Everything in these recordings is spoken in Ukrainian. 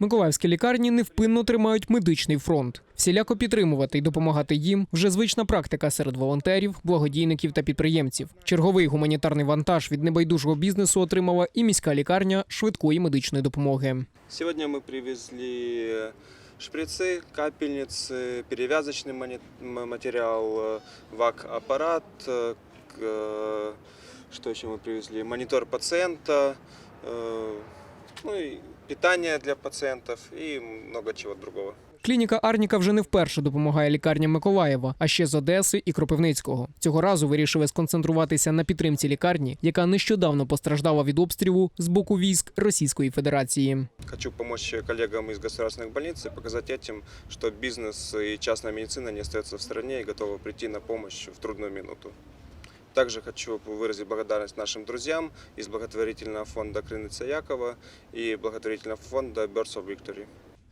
Миколаївські лікарні невпинно тримають медичний фронт. Всіляко підтримувати і допомагати їм вже звична практика серед волонтерів, благодійників та підприємців. Черговий гуманітарний вантаж від небайдужого бізнесу отримала і міська лікарня швидкої медичної допомоги. Сегодня мы привезли шприцы, капельницы, перевязочный мани- м- материал, э, ВАК-аппарат, э, к- э, что еще мы привезли, монитор пациента, э, ну и питание для пациентов и много чего другого. Клініка Арніка вже не вперше допомагає лікарням Миколаєва, а ще з Одеси і Кропивницького. Цього разу вирішили сконцентруватися на підтримці лікарні, яка нещодавно постраждала від обстрілу з боку військ Російської Федерації. Хочу помочь коллегам из государственных больниц и показать этим, что бизнес и частная медицина не остается в стороне и готовы прийти на помощь в трудную минуту. Также хочу выразить благодарность нашим друзьям из благотворительного фонда Крыница Якова и благотворительного фонда Birds of Victory.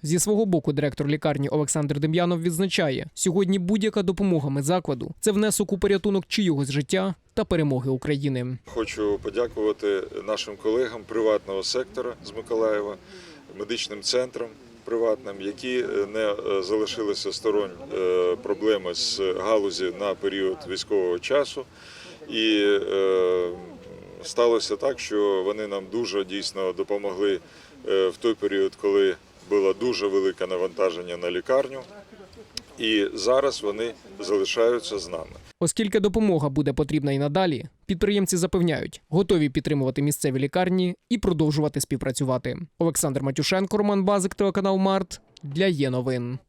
Зі свого боку, директор лікарні Олександр Дем'янов відзначає, сьогодні будь-яка допомога медзакладу – це внесок у порятунок чиїгось життя та перемоги України. Хочу подякувати нашим колегам приватного сектора з Миколаєва, медичним центрам приватним, які не е, залишилися сторонь е, проблеми з галузі на період військового часу. І е, сталося так, що вони нам дуже дійсно допомогли е, в той період, коли було дуже велике навантаження на лікарню. І зараз вони залишаються з нами. Оскільки допомога буде потрібна і надалі, підприємці запевняють, готові підтримувати місцеві лікарні і продовжувати співпрацювати. Олександр Матюшенко, Роман Базик, телеканал Март для є новин.